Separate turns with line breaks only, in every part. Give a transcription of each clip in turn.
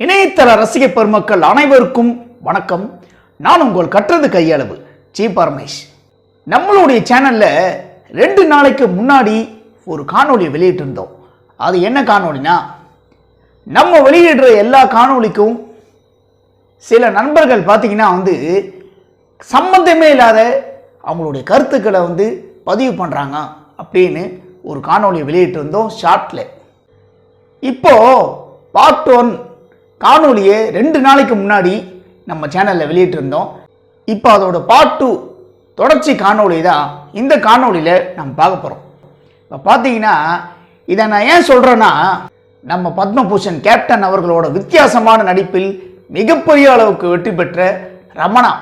இணையதள ரசிக பெருமக்கள் அனைவருக்கும் வணக்கம். நான் உங்கள் கற்றது கையளவு ஜி பரமேஷ். நம்மளுடைய சேனலில் ரெண்டு நாளைக்கு முன்னாடி ஒரு காணொளி வெளியிட்டிருந்தோம். அது என்ன காணொலினா நம்ம வெளியிடுற எல்லா காணொளிக்கும் சில நண்பர்கள் பார்த்திங்கன்னா வந்து சம்பந்தமே இல்லாத அவங்களுடைய கருத்துக்களை வந்து பதிவு பண்ணுறாங்க அப்படின்னு ஒரு காணொலியை வெளியிட்டிருந்தோம் ஷார்ட்டில் இப்போ பார்ட் ஒன் காணொளியை ரெண்டு நாளைக்கு முன்னாடி நம்ம சேனலில் வெளியிட்டிருந்தோம். இப்போ அதோட பார்ட் டூ தொடர்ச்சி காணொலி தான் இந்த காணொளியில் நம்ம பார்க்க போகிறோம் இப்போ பார்த்தீங்கன்னா இதை நான் ஏன் சொல்கிறேன்னா நம்ம பத்மபூஷன் கேப்டன் அவர்களோட வித்தியாசமான நடிப்பில் மிகப்பெரிய அளவுக்கு வெற்றி பெற்ற ரமணா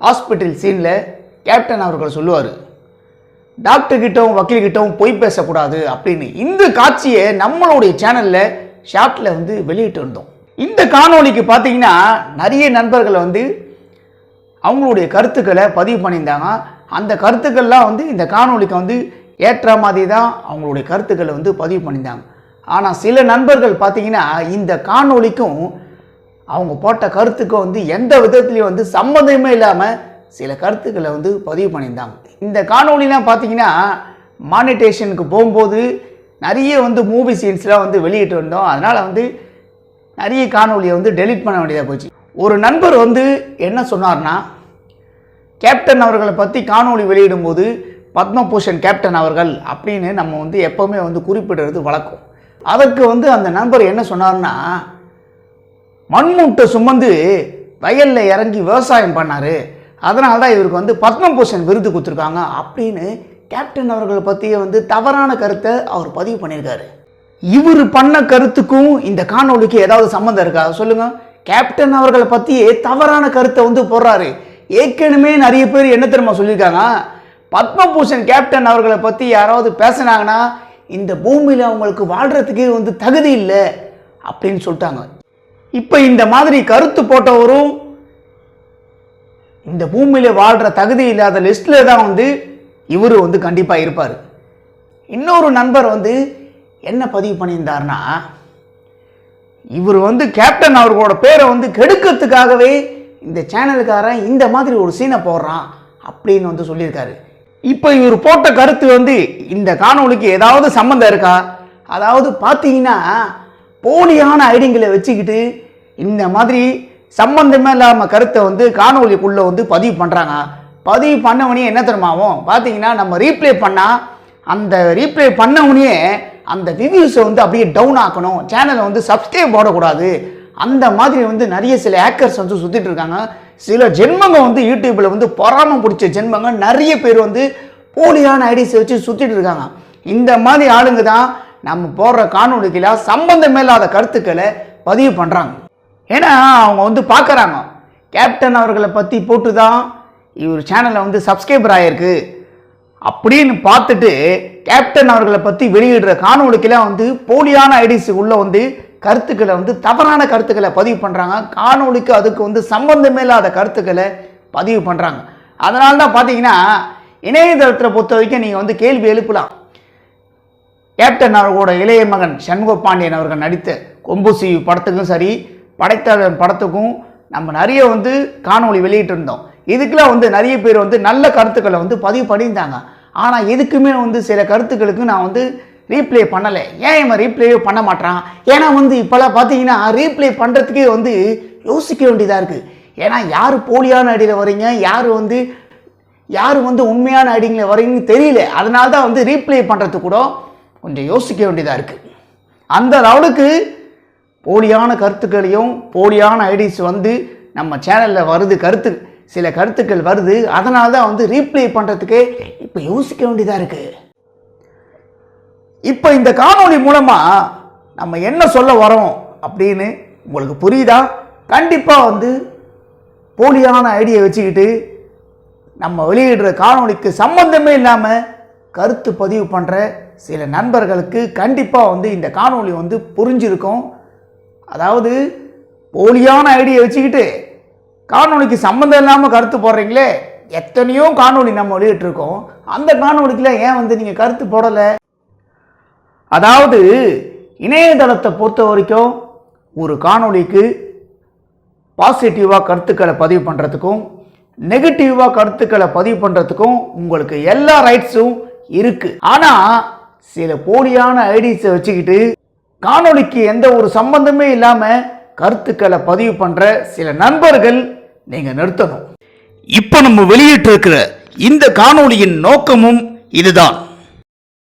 ஹாஸ்பிட்டல் சீனில் கேப்டன் அவர்கள் சொல்லுவார் டாக்டர்கிட்டவும் வக்கீல்கிட்டவும் பொய் பேசக்கூடாது அப்படின்னு இந்த காட்சியை நம்மளுடைய சேனலில் ஷார்ட்டில் வந்து வெளியிட்டு இருந்தோம் இந்த காணொலிக்கு பார்த்தீங்கன்னா நிறைய நண்பர்கள் வந்து அவங்களுடைய கருத்துக்களை பதிவு பண்ணியிருந்தாங்க. அந்த கருத்துக்கள்லாம் வந்து இந்த காணொலிக்கு வந்து ஏற்ற மாதிரி தான் அவங்களுடைய கருத்துக்களை வந்து பதிவு பண்ணியிருந்தாங்க. ஆனால் சில நண்பர்கள் பார்த்தீங்கன்னா இந்த காணொலிக்கும் அவங்க போட்ட கருத்துக்கும் வந்து எந்த விதத்துலையும் வந்து சம்மந்தமே இல்லாமல் சில கருத்துக்களை வந்து பதிவு பண்ணியிருந்தாங்க. இந்த காணொலிலாம் பார்த்தீங்கன்னா மானிட்டேஷனுக்கு போகும்போது நிறைய வந்து மூவி சீன்ஸ்லாம் வந்து வெளியிட்டு வந்தோம் அதனால் வந்து நிறைய காணொலியை வந்து டெலீட் பண்ண வேண்டியதாக போச்சு. ஒரு நண்பர் வந்து என்ன சொன்னார்னா கேப்டன் அவர்களை பற்றி காணொளி வெளியிடும்போது பத்மபூஷன் கேப்டன் அவர்கள் அப்படின்னு நம்ம வந்து எப்போவுமே வந்து குறிப்பிடுறது வழக்கம். அதற்கு வந்து அந்த நண்பர் என்ன சொன்னார்னா மண்மூட்டை சுமந்து வயலில் இறங்கி விவசாயம் பண்ணார். அதனால தான் இவருக்கு வந்து பத்மபூஷன் விருது கொடுத்துருக்காங்க அப்படின்னு கேப்டன் அவர்களை பற்றிய வந்து தவறான கருத்தை அவர் பதிவு பண்ணியிருக்காரு. இவர் பண்ண கருத்துக்கும் இந்த காணொளிக்கு ஏதாவது சம்மந்தம் இருக்கா? சொல்லுங்க. கேப்டன் அவர்களை பற்றியே தவறான கருத்தை வந்து போடுறாரு. ஏற்கனவே நிறைய பேர் என்ன தெரியுமா சொல்லியிருக்காங்க? பத்மபூஷன் கேப்டன் அவர்களை பற்றி யாராவது பேசினாங்கன்னா இந்த பூமியில் அவங்களுக்கு வாழ்கிறதுக்கே வந்து தகுதி இல்லை அப்படின்னு சொல்லிட்டாங்க. இப்போ இந்த மாதிரி கருத்து போட்டவரும் இந்த பூமியில் வாழ்கிற தகுதி இல்லாத லிஸ்ட்டில் தான் வந்து இவர் வந்து கண்டிப்பாக இருப்பார். இன்னொரு நண்பர் வந்து என்ன பதிவு பண்ணியிருந்தார்னா இவர் வந்து கேப்டன் அவர்களோட பேரை வந்து கெடுக்கிறதுக்காகவே இந்த சேனலுக்காரன் இந்த மாதிரி ஒரு சீனை போடுறான் அப்படின்னு வந்து சொல்லியிருக்காரு. இப்போ இவர் போட்ட கருத்து வந்து இந்த காணொலிக்கு ஏதாவது சம்மந்தம் இருக்கா? அதாவது பார்த்தீங்கன்னா போலியான ஐடியங்களை வச்சுக்கிட்டு இந்த மாதிரி சம்பந்தமே இல்லாமல் கருத்தை வந்து காணொலிக்குள்ளே வந்து பதிவு பண்ணுறாங்க பதிவு பண்ணவனே என்ன தெரியுமாவும் பார்த்தீங்கன்னா நம்ம ரீப்ளே பண்ணால் அந்த ரீப்ளே பண்ணவனையே அந்த ரிவ்யூஸை வந்து அப்படியே டவுன் ஆக்கணும். சேனலை வந்து சப்ஸ்கிரைப் போடக்கூடாது. அந்த மாதிரி வந்து நிறைய சில ஹேக்கர்ஸ் வந்து சுற்றிட்டு இருக்காங்க. சில ஜென்மங்க வந்து யூடியூப்பில் வந்து பொறாமல் பிடிச்ச ஜென்மங்க நிறைய பேர் வந்து போலியான ஐடிஸை வச்சு சுற்றிட்டு இருக்காங்க. இந்த மாதிரி ஆளுங்க தான் நம்ம போடுற காணொலிக்கில சம்பந்தம் இல்லாத கருத்துக்களை பதிவு பண்ணுறாங்க ஏன்னா அவங்க வந்து பார்க்குறாங்க கேப்டன் அவர்களை பற்றி போட்டு தான் இவர் சேனலில் வந்து சப்ஸ்கிரைபர் ஆகிருக்கு அப்படின்னு பார்த்துட்டு கேப்டன் அவர்களை பற்றி வெளியிடுற காணொலிக்கெல்லாம் வந்து போலியான ஐடிஸ் உள்ள வந்து கருத்துக்களை வந்து தவறான கருத்துக்களை பதிவு பண்ணுறாங்க காணொலிக்கு அதுக்கு வந்து சம்பந்தமே இல்லாத கருத்துக்களை பதிவு பண்ணுறாங்க அதனால தான் பார்த்தீங்கன்னா இணையதளத்தில் பொறுத்த வரைக்கும் நீங்கள் வந்து கேள்வி எழுப்பலாம். கேப்டன் அவர்களோட இளைய மகன் சண்முகபாண்டியன் அவர்கள் நடித்த கொம்புசி படத்துக்கும் சரி படைத்தாளன் படத்துக்கும் நம்ம நிறைய வந்து காணொளி வெளியிட்டிருந்தோம். இதுக்கெல்லாம் வந்து நிறைய பேர் வந்து நல்ல கருத்துக்களை வந்து பதிவு பண்ணியிருந்தாங்க. ஆனால் எதுக்குமே வந்து சில கருத்துக்களுக்கு நான் வந்து ரீப்ளே பண்ணலை. ஏன் இவன் ரீப்ளேயே பண்ண மாட்டான் ஏன்னா வந்து இப்போல்லாம் பார்த்தீங்கன்னா ரீப்ளே பண்ணுறதுக்கே வந்து யோசிக்க வேண்டியதாக இருக்குது ஏன்னா யார் போலியான ஐடியில் வரீங்க யார் வந்து யார் வந்து உண்மையான ஐடிங்கில் வரீங்கன்னு தெரியல. அதனால தான் வந்து ரீப்ளே பண்ணுறது கூட கொஞ்சம் யோசிக்க வேண்டியதாக இருக்குது அந்த லெவலுக்கு போலியான கருத்துக்களையும் போலியான ஐடிஸ் வந்து நம்ம சேனலில் வருது கருத்து. சில கருத்துக்கள் வருது. அதனால தான் வந்து ரீப்ளே பண்ணுறதுக்கே இப்போ யோசிக்க வேண்டியதாக இருக்குது இப்போ இந்த காணொளி மூலமாக நம்ம என்ன சொல்ல வரோம் அப்படின்னு உங்களுக்கு புரியுதா? கண்டிப்பாக வந்து போலியான ஐடியை வச்சுக்கிட்டு நம்ம வெளியிடுற காணொளிக்கு சம்பந்தமே இல்லாமல் கருத்து பதிவு பண்ணுற சில நண்பர்களுக்கு கண்டிப்பாக வந்து இந்த காணொலி வந்து புரிஞ்சிருக்கும். அதாவது போலியான ஐடியை வச்சுக்கிட்டு காணொலிக்கு சம்மந்தம் இல்லாமல் கருத்து போடுறீங்களே? எத்தனையோ காணொலி நம்ம வெளியிட்டிருக்கோம். அந்த காணொலிக்கெலாம் ஏன் வந்து நீங்கள் கருத்து போடலை? அதாவது இணையதளத்தை பொறுத்த வரைக்கும் ஒரு காணொளிக்கு பாசிட்டிவாக கருத்துக்களை பதிவு பண்ணுறதுக்கும் நெகட்டிவாக கருத்துக்களை பதிவு பண்ணுறதுக்கும் உங்களுக்கு எல்லா ரைட்ஸும் இருக்குது ஆனால் சில போலியான ஐடிஸை வச்சுக்கிட்டு காணொளிக்கு எந்த ஒரு சம்பந்தமே இல்லாமல் கருத்துக்களை பதிவு பண்ணுற சில நண்பர்கள் நீங்கள் நிறுத்தணும். இப்போ நம்ம வெளியிட்டிருக்கிற இந்த காணொளியின் நோக்கமும் இதுதான்.